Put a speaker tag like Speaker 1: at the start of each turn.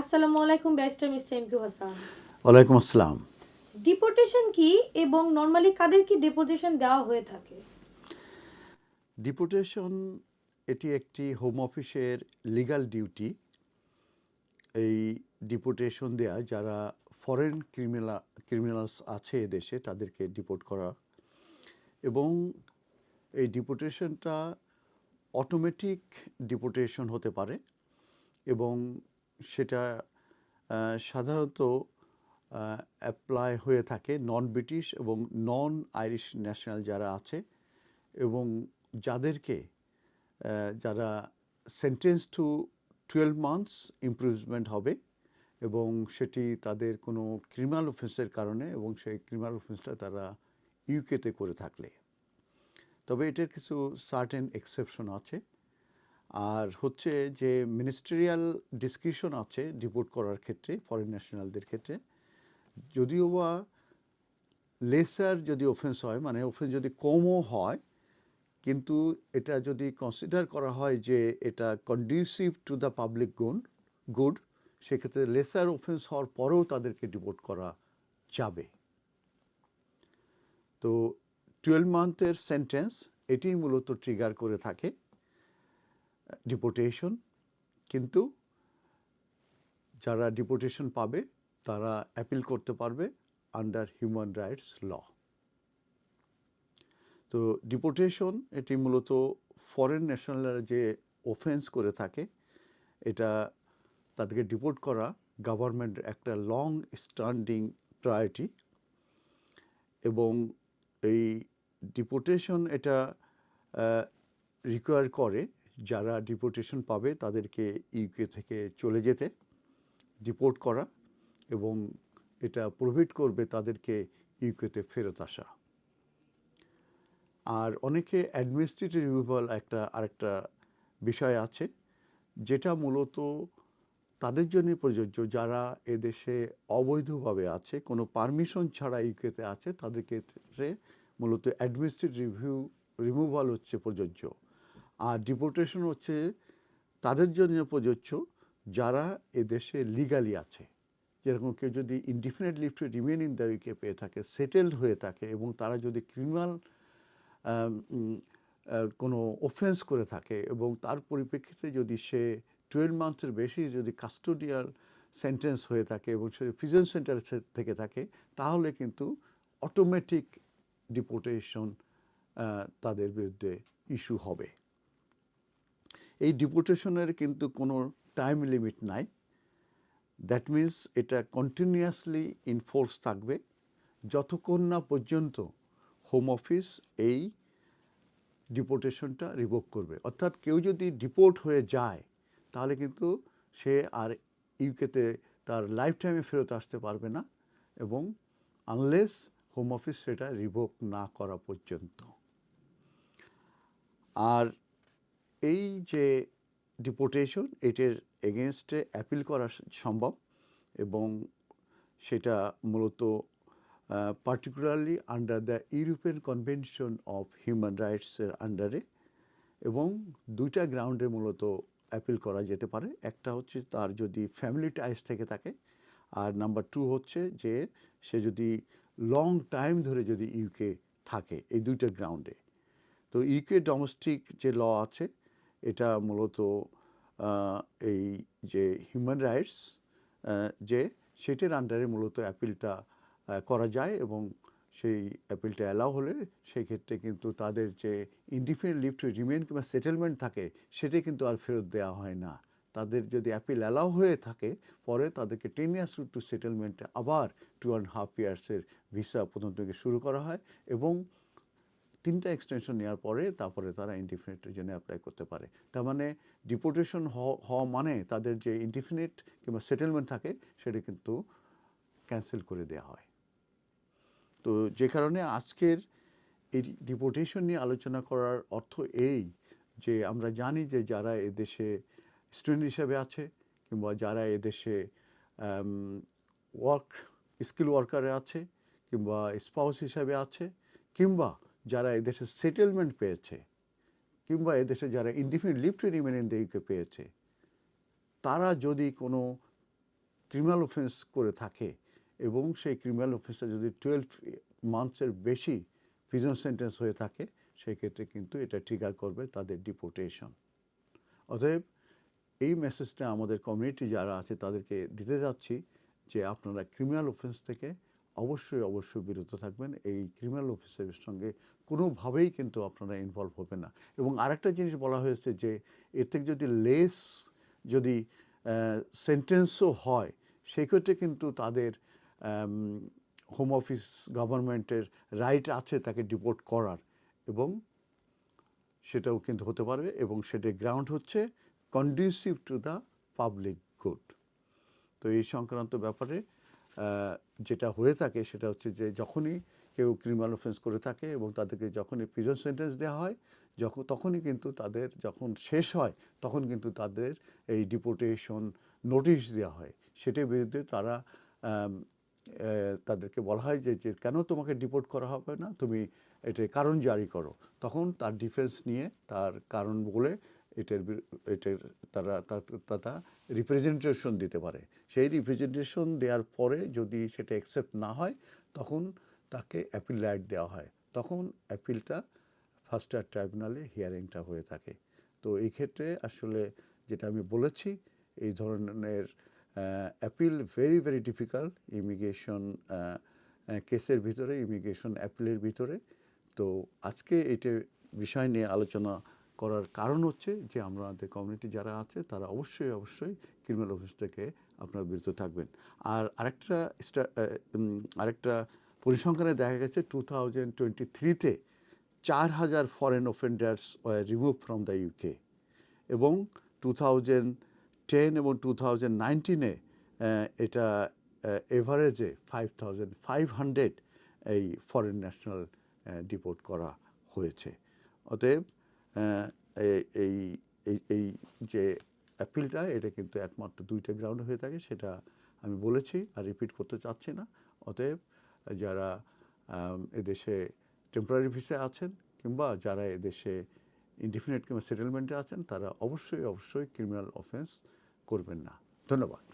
Speaker 1: আসসালামু আলাইকুম barrister mister MQ Hasan.
Speaker 2: ওয়ালাইকুম আসসালাম।
Speaker 1: ডিপোর্টেশন কি এবং নর্মালি কাদের কি ডিপোর্টেশন দেওয়া হয়ে থাকে?
Speaker 2: ডিপুটেশন এটি একটি হোম অফিসের লিগ্যাল ডিউটি এই ডিপুটেশন দেয়া যারা ফরেন ক্রিমিনাল ক্রিমিনালস আছে দেশে তাদেরকে ডিপোর্ট করা। এবং এই ডিপুটেশনটা অটোমেটিক ডিপুটেশন হতে পারে। এবং সেটা সাধারণত অ্যাপ্লাই হয়ে থাকে নন ব্রিটিশ এবং নন আইরিশ ন্যাশনাল যারা আছে এবং যাদেরকে যারা sentence to twelve months improvement হবে এবং সেটি তাদের কোনো ক্রিমিনাল অফেন্সের কারণে এবং সেই ক্রিমিনাল অফেন্সটা তারা ইউকেতে করে থাকলে। তবে এটার কিছু সার্টেন এক্সেপশন আছে। আর হচ্ছে যে মিনিস্ট্রিয়াল ডিসক্রিপশন আছে ডিপোর্ট করার ক্ষেত্রে ফরেন ন্যাশনালদের ক্ষেত্রে। যদিও বা লেসার যদি অফেন্স হয় মানে অফেন্স যদি কমও হয়, কিন্তু এটা যদি কনসিডার করা হয় যে এটা conducive to the public good good সেক্ষেত্রে লেসার অফেন্স হওয়ার পরেও তাদেরকে ডিপোর্ট করা যাবে। তো টুয়েলভ মান্থের সেন্টেন্স এটি মূলত ট্রিগার করে থাকে। ডিপোর্টেশন কিন্তু যারা ডিপোর্টেশন পাবে, তারা অ্যাপিল করতে পারবে আন্ডার হিউম্যান রাইটস ল তো ডিপোর্টেশন এটি মূলত ফরেন ন্যাশনালরা যে অফেন্স করে থাকে, এটা তাদেরকে ডিপোর্ট করা গভর্নমেন্ট একটা লং স্ট্যান্ডিং প্রায়োরিটি এবং এই ডিপোর্টেশন এটা রিকোয়ার করে যারা ডিপোর্টেশন পাবে তাদেরকে ইউকে থেকে চলে যেতে ডিপোর্ট করা এবং এটা প্রোভিড করবে তাদেরকে ইউকেতে ফেরত আসা। আর অনেকে অ্যাডমিনিস্ট্রেটিভ রিমুভাল একটা, আরেকটা বিষয় আছে, যেটা মূলত তাদের জন্য প্রযোজ্য। যারা এদেশে অবৈধভাবে আছে, কোনো পারমিশন ছাড়া ইউকেতে আছে, তাদের ক্ষেত্রে মূলত অ্যাডমিনিস্ট্রেটিভ রিভিউ রিমুভাল হচ্ছে প্রযোজ্য। আর ডিপোর্টেশন হচ্ছে তাদের জন্য প্রযোজ্য যারা এদেশে লিগালি আছে। যেরকম কেউ যদি indefinite leave to remain in the UK পেয়ে থাকে সেটেলড হয়ে থাকে এবং তারা যদি ক্রিমিনাল কোনো অফেন্স করে থাকে এবং তার পরিপ্রেক্ষিতে যদি সে টুয়েলভ মান্থসের বেশি যদি কাস্টোডিয়াল সেন্টেন্স হয়ে থাকে এবং সে প্রিজন সেন্টার থেকে থাকে, তাহলে কিন্তু অটোমেটিক ডিপোর্টেশন তাদের বিরুদ্ধে ইস্যু হবে। এই ডিপোর্টেশনের কিন্তু কোনো টাইম লিমিট নাই। দ্যাট মিন্স এটা কন্টিনিউয়াসলি ইনফোর্স থাকবে। যতক্ষণ না পর্যন্ত হোম অফিস এই ডিপোর্টেশনটা রিভোক করবে। অর্থাৎ কেউ যদি ডিপোর্ট হয়ে যায়, তাহলে কিন্তু সে আর ইউকেতে তার লাইফ টাইমে ফেরত আসতে পারবে না এবং আনলেস হোম অফিস সেটা রিভোক না করা পর্যন্ত। আর এই যে ডিপোর্টেশন এটার এগেনস্টে অ্যাপিল করা সম্ভব এবং সেটা মূলত particularly under the European convention of human রাইটসের আন্ডারে এবং দুইটা গ্রাউন্ডে মূলত অ্যাপিল করা যেতে পারে। একটা হচ্ছে তার যদি ফ্যামিলি টাইস থেকে থাকে আর নাম্বার টু হচ্ছে যে সে যদি লং টাইম ধরে যদি ইউকে থাকে, এই দুইটা গ্রাউন্ডে তো ইউকে ডোমেস্টিক যে ল আছে এটা মূলত এই যে হিউম্যান রাইটস যে সেটার আন্ডারে মূলত অ্যাপিলটা করা যায় এবং সেই অ্যাপিলটা অ্যালাউ হলে সেই ক্ষেত্রে কিন্তু তাদের যে ইনডিফিনিট লিভ টু রিমেন কিংবা সেটেলমেন্ট থাকে সেটা কিন্তু আর ফেরত দেওয়া হয় না। তাদের যদি অ্যাপিল অ্যালাউ হয়ে থাকে, পরে তাদেরকে টেন ইয়ার্স টু সেটেলমেন্টে আবার টু অ্যান্ড হাফ ইয়ার্সের ভিসা প্রথম থেকে শুরু করা হয় এবং তিনটা এক্সটেনশন নেওয়ার পরে তারপরে তারা ইনডিফিনিটের জন্য অ্যাপ্লাই করতে পারে। তার মানে ডিপোর্টেশন হওয়া মানে তাদের যে ইনডিফিনিট কিংবা সেটেলমেন্ট থাকে, সেটা কিন্তু ক্যান্সেল করে দেওয়া হয়। তো যে কারণে আজকের এই ডিপোর্টেশন নিয়ে আলোচনা করার অর্থ এই যে আমরা জানি যে যারা এদেশে স্টুডেন্ট হিসেবে আছে কিংবা যারা এদেশে ওয়ার্ক স্কিল ওয়ার্কারে আছে কিংবা স্পাউস হিসাবে আছে কিংবা যারা এদেশে সেটেলমেন্ট পেয়েছে কিংবা এদেশে যারা indefinite leave to remain in পেয়েছে, তারা যদি কোনো ক্রিমিনাল অফেন্স করে থাকে এবং সেই ক্রিমিনাল অফেন্সটা যদি টুয়েলভ মান্থসের বেশি প্রিজন সেন্টেন্স হয়ে থাকে সেক্ষেত্রে কিন্তু এটা ট্রিগার করবে তাদের ডিপোর্টেশন অতএব এই মেসেজটা আমাদের কমিউনিটি যারা আছে তাদেরকে দিতে যাচ্ছি যে আপনারা ক্রিমিনাল অফেন্স থেকে অবশ্যই অবশ্যই বিরত থাকবেন। এই ক্রিমিনাল অফিসের সঙ্গে কোনোভাবেই কিন্তু আপনারা ইনভলভ হবেন না। এবং আরেকটা জিনিস বলা হয়েছে যে থেকে যদি লেস যদি সেন্টেন্সও হয়, সেক্ষেত্রে কিন্তু তাদের হোম অফিস গভর্নমেন্টের রাইট আছে তাকে ডিপোর্ট করার। এবং সেটাও কিন্তু হতে পারবে এবং সেটা গ্রাউন্ড হচ্ছে conducive to the public good তো এই সংক্রান্ত ব্যাপারে যেটা হয়ে থাকে সেটা হচ্ছে যে যখনই কেউ ক্রিমিনাল অফেন্স করে থাকে এবং তাদেরকে যখনই প্রিজন সেন্টেন্স দেওয়া হয় যখন তখনই কিন্তু তাদের যখন শেষ হয়, তখন কিন্তু তাদের এই ডিপোর্টেশন নোটিশ দেওয়া হয়। সেটির বিরুদ্ধে তারা তাদেরকে বলা হয় যে যে কেন তোমাকে ডিপোর্ট করা হবে না? তুমি এটা কারণ জারি করো। তখন তার ডিফেন্স নিয়ে তার কারণ বলে এটার এটার তারা তারা রিপ্রেজেন্টেশন দিতে পারে। সেই রিপ্রেজেন্টেশন দেওয়ার পরে যদি সেটা অ্যাকসেপ্ট না হয়, তখন তাকে অ্যাপিল রাইট দেওয়া হয়। তখন অ্যাপিলটা ফার্স্ট ইয়ার ট্রাইব্যুনালে হিয়ারিংটা হয়ে থাকে। তো এই ক্ষেত্রে আসলে যেটা আমি বলেছি, এই ধরনের appeal very very difficult immigration কেসের ভিতরে ইমিগ্রেশন অ্যাপিলের ভিতরে। তো আজকে এটা বিষয় নিয়ে আলোচনা করার কারণ হচ্ছে যে আমাদের কমিউনিটি যারা আছে, তারা অবশ্যই অবশ্যই ক্রিমিনাল অফিস থেকে আপনারা বিরত থাকবেন। আর আরেকটা আরেকটা পরিসংখ্যানে দেখা গেছে টু থাউজেন্ড টোয়েন্টি থ্রিতে চার হাজার foreign offenders were removed from the UK এবং টু থাউজেন্ড টেন এবং টু থাউজেন্ড নাইনটিনে এটা এভারেজে ফাইভ থাউজেন্ড ফাইভ হান্ড্রেড এই ফরেন ন্যাশনাল ডিপোর্ট করা হয়েছে। অতএব এই এই এই যে অ্যাপিলটা এটা কিন্তু একমাত্র দুইটা গ্রাউন্ড হয়ে থাকে, সেটা আমি বলেছি আর রিপিট করতে চাচ্ছি না। অতএব যারা এদেশে টেম্পোরারি ভিসা আছেন কিংবা যারা এদেশে ইনডিফিনিট কিংবা সেটেলমেন্টে আছেন, তারা অবশ্যই অবশ্যই ক্রিমিনাল অফেন্স করবেন না। ধন্যবাদ।